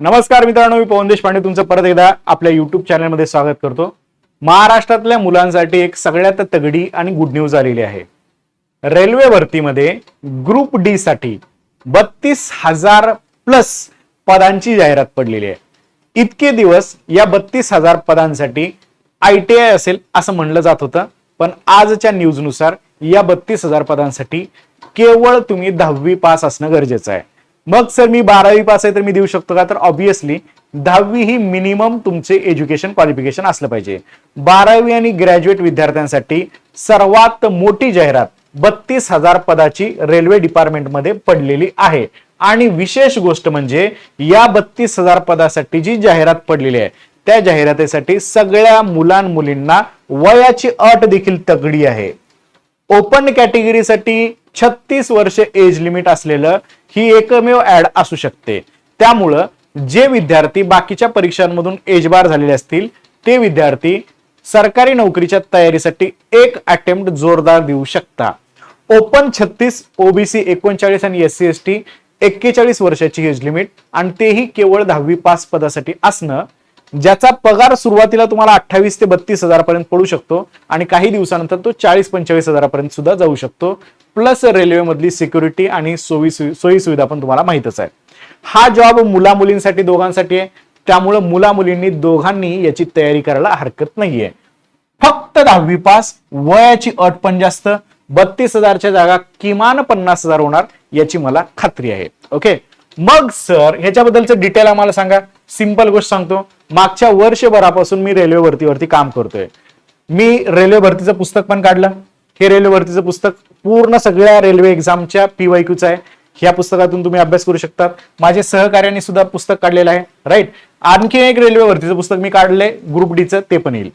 नमस्कार मित्रांनो मी पवन देशपांडे तुमचं परत एकदा आपल्या युट्यूब चॅनलमध्ये स्वागत करतो. महाराष्ट्रातल्या मुलांसाठी एक सगळ्यात तगडी आणि गुड न्यूज आलेली आहे. रेल्वे भरतीमध्ये ग्रुप डी साठी बत्तीस हजार प्लस पदांची जाहिरात पडलेली आहे. इतके दिवस या बत्तीस हजार पदांसाठी आय टी आय असेल असं म्हणलं जात होतं पण आजच्या न्यूजनुसार या बत्तीस हजार पदांसाठी केवळ तुम्ही दहावी पास असणं गरजेचं आहे. मग सर मी बारावी पास आहे तर मी देऊ शकतो का? तर ऑब्विसली दहावी ही मिनिमम तुमचे एज्युकेशन क्वालिफिकेशन असलं पाहिजे. बारावी आणि ग्रॅज्युएट विद्यार्थ्यांसाठी सर्वात मोठी जाहिरात बत्तीस हजार पदाची रेल्वे डिपार्टमेंटमध्ये पडलेली आहे. आणि विशेष गोष्ट म्हणजे या बत्तीस हजार पदासाठी जी जाहिरात पडलेली आहे त्या जाहिरातीसाठी सगळ्या मुलां मुलींना वयाची अट देखील तगडी आहे. ओपन कॅटेगरीसाठी छत्तीस वर्ष एज लिमिट असलेलं ही एकमेव ऍड असू शकते. त्यामुळं जे विद्यार्थी बाकीच्या परीक्षांमधून एज बार झालेले असतील ते विद्यार्थी सरकारी नोकरीच्या तयारीसाठी एक अटेम्प्ट जोरदार देऊ शकता. ओपन छत्तीस ओबीसी एकोणचाळीस आणि एस सी एस टी एक्केचाळीस वर्षाची एज लिमिट आणि तेही केवळ दहावी पास पदासाठी असणं ज्याचा पगार सुरुवातीला तुम्हाला अठ्ठावीस ते बत्तीस हजारापर्यंत पडू शकतो आणि काही दिवसानंतर तो चाळीस पंचेचाळीस हजारापर्यंत सुद्धा जाऊ शकतो. प्लस रेल्वेमधली सिक्युरिटी आणि सोयी सोयी सुविधा पण तुम्हाला माहितच आहे. हा जॉब मुला मुलींसाठी दोघांसाठी आहे. त्यामुळं मुला मुलींनी दोघांनी याची तयारी करायला हरकत नाहीये. फक्त दहावी पास वयाची अट पण जास्त बत्तीस हजारच्या जागा किमान पन्नास हजार होणार याची मला खात्री आहे. ओके मग सर ह्याच्याबद्दलचं डिटेल आम्हाला सांगा. सिंपल गोष्ट सांगतो. मागच्या वर्षभरापासून मी रेल्वे भरतीवरती काम करतोय. मी रेल्वे भरतीचं पुस्तक पण काढलं. हे रेल्वेवरतीचं पुस्तक पूर्ण सगळ्या रेल्वे एक्झामच्या पीवायक्यूचं आहे. ह्या पुस्तकातून तुम्ही अभ्यास करू शकता माझे सहकार्याने सुद्धा पुस्तक काढलेलं आहे. राईट आणखी एक रेल्वेवरतीचं पुस्तक मी काढलंय. ग्रुप डीचं ते पण येईल.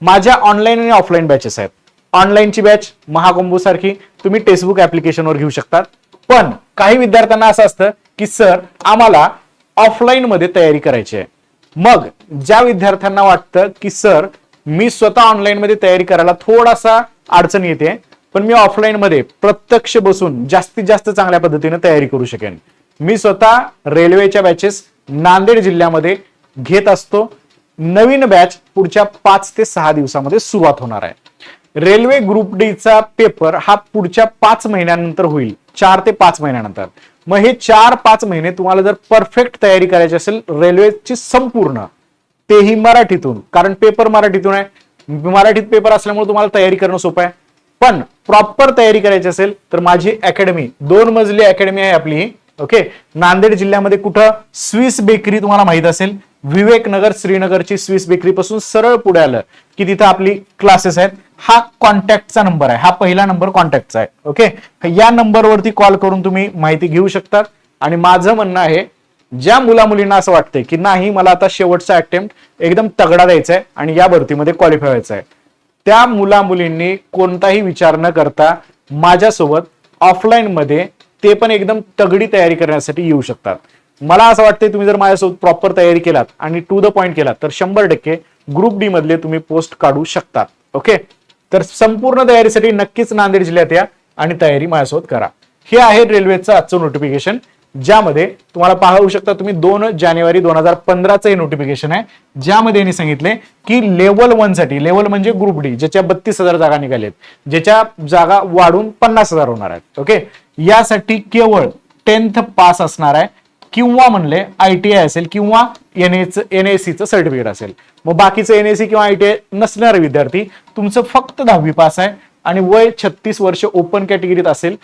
माझ्या ऑनलाईन आणि ऑफलाईन बॅचेस आहेत. ऑनलाईनची बॅच महाकुंभू सारखी तुम्ही टेक्स्टबुक ऍप्लिकेशनवर घेऊ शकतात. पण काही विद्यार्थ्यांना असं असतं की सर आम्हाला ऑफलाईन मध्ये तयारी करायची आहे. मग ज्या विद्यार्थ्यांना वाटतं की सर मी स्वतः ऑनलाईन मध्ये तयारी करायला थोडासा अडचण येते. पण मी ऑफलाईन मध्ये प्रत्यक्ष बसून जास्तीत जास्त चांगल्या पद्धतीने तयारी करू शकेन. मी स्वतः रेल्वेच्या बॅचेस नांदेड जिल्ह्यामध्ये घेत असतो. नवीन बॅच पुढच्या पाच ते सहा दिवसामध्ये सुरुवात होणार आहे. रेल्वे ग्रुप डी चा पेपर हा पुढच्या पाच महिन्यानंतर होईल. चार ते पाच महिन्यानंतर. मग हे चार पाच महिने तुम्हाला जर परफेक्ट तयारी करायची असेल रेल्वेची संपूर्ण तेही मराठीतून कारण पेपर मराठीतून आहे. मराठीत पेपर असल्यामुळे तुम्हाला तयारी करणं सोपं आहे. पण प्रॉपर तयारी करायची असेल तर माझी अकॅडमी दोन मजली अकॅडमी आहे आपली ही. ओके नांदेड जिल्ह्यामध्ये कुठं स्विस बेकरी तुम्हाला माहीत असेल विवेक नगर श्रीनगरची स्विस बेकरी पासून सरळ पुढे आलं की तिथं आपली क्लासेस आहेत. हा कॉन्टॅक्टचा नंबर आहे. हा पहिला नंबर कॉन्टॅक्टचा आहे. ओके या नंबरवरती कॉल करून तुम्ही माहिती घेऊ शकतात आणि माझं म्हणणं आहे ज्या मुला मुलींना असं वाटतंय की नाही मला आता शेवटचा अटेम्प्ट एकदम तगडा द्यायचा आहे आणि या भरतीमध्ये क्वालिफाय व्हायचं आहे त्या मुला मुलींनी कोणताही विचार न करता माझ्यासोबत ऑफलाईन मध्ये ते पण एकदम तगडी तयारी करण्यासाठी येऊ शकतात. मला असं वाटतंय तुम्ही जर माझ्यासोबत प्रॉपर तयारी केलात आणि टू द पॉईंट केलात तर शंभर टक्के ग्रुप डी मधले तुम्ही पोस्ट काढू शकतात. ओके तर संपूर्ण तयारीसाठी नक्कीच नांदेड जिल्ह्यात या आणि तयारी माझ्यासोबत करा. हे आहे रेल्वेचं आजचं नोटिफिकेशन ज्यामध्ये तुम्हाला पाहू शकता तुम्ही दोन जानेवारी दोन हजार पंधराचं हे नोटिफिकेशन आहे. ज्यामध्ये यांनी सांगितले की लेवल वनसाठी लेवल म्हणजे ग्रुप डी ज्याच्या बत्तीस हजार जागा निघाल्यात ज्याच्या जागा वाढून पन्नास हजार होणार आहेत ओके यासाठी केवळ टेन्थ पास असणार आहे किंवा म्हणले आय टी आय असेल किंवा एन एच एन एस सीचं सर्टिफिकेट असेल. मग बाकीचं एन एस सी किंवा आय टी आय नसणारे विद्यार्थी तुमचं फक्त दहावी पास आहे आणि वय छत्तीस वर्ष ओपन कॅटेगरीत असेल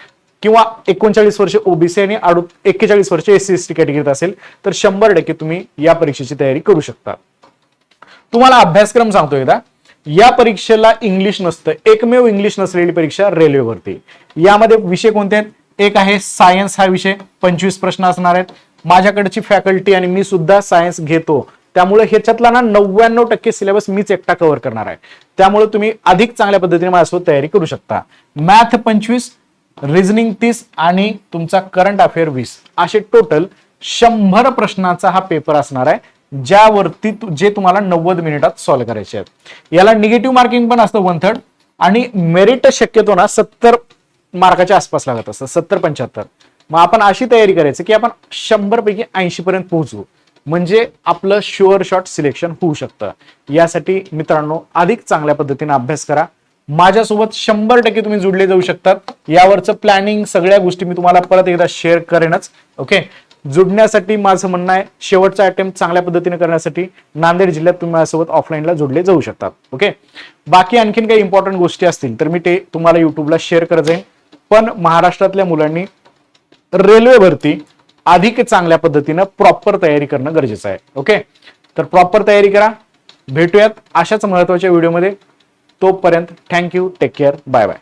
किंवा एकोणचाळीस वर्ष ओबीसी आणि एक्केचाळीस वर्ष एससी एस टी कॅटेगरीत असेल तर शंभर टक्के तुम्ही या परीक्षेची तयारी करू शकता. तुम्हाला अभ्यासक्रम सांगतो एकदा. या परीक्षेला इंग्लिश नसतं एकमेव इंग्लिश नसलेली परीक्षा रेल्वेवरती. यामध्ये विषय कोणते आहेत? एक आहे सायन्स हा विषय पंचवीस प्रश्न असणार आहेत. माझ्याकडची फॅकल्टी आणि मी सुद्धा सायन्स घेतो. त्यामुळे ह्याच्यातला ना नव्याण्णव टक्के सिलेबस मीच एकटा कव्हर करणार आहे. त्यामुळे तुम्ही अधिक चांगल्या पद्धतीने माझ्यासोबत तयारी करू शकता. मॅथ पंचवीस रिझनिंग तीस आणि तुमचा करंट अफेअर वीस. असे टोटल शंभर प्रश्नाचा हा पेपर असणार आहे ज्यावरती जे तुम्हाला नव्वद मिनिटात सॉल्व्ह करायचे आहेत. याला निगेटिव्ह मार्किंग पण असतं वन थर्ड आणि मेरिट शक्यतो ना सत्तर मार्काच्या आसपास लागत असतं सत्तर पंच्याहत्तर. मग आपण अशी तयारी करायची की आपण शंभर पैकी ऐंशी पर्यंत पोहोचू. म्हणजे आपलं शुअर शॉट सिलेक्शन होऊ शकतं. यासाठी मित्रांनो अधिक चांगल्या पद्धतीने अभ्यास करा. माझ्यासोबत शंभर टक्के तुम्ही जुडले जाऊ शकतात. यावरचं प्लॅनिंग सगळ्या गोष्टी मी तुम्हाला परत एकदा शेअर करेनच. ओके जुडण्यासाठी माझं म्हणणं आहे शेवटचा अटेम्प्ट चांगल्या पद्धतीने करण्यासाठी नांदेड जिल्ह्यात तुम्ही माझ्यासोबत ऑफलाईनला जोडले जाऊ शकतात. ओके बाकी आणखीन काही इम्पॉर्टंट गोष्टी असतील तर मी ते तुम्हाला युट्यूबला शेअर करत जाईन. पण महाराष्ट्रातल्या मुलांनी रेल्वे भरती अधिक चांगल्या पद्धतीनं प्रॉपर तयारी करणं गरजेचं आहे. ओके तर प्रॉपर तयारी करा. भेटूयात अशाच महत्त्वाच्या व्हिडिओमध्ये तोपर्यंत thank you take care bye bye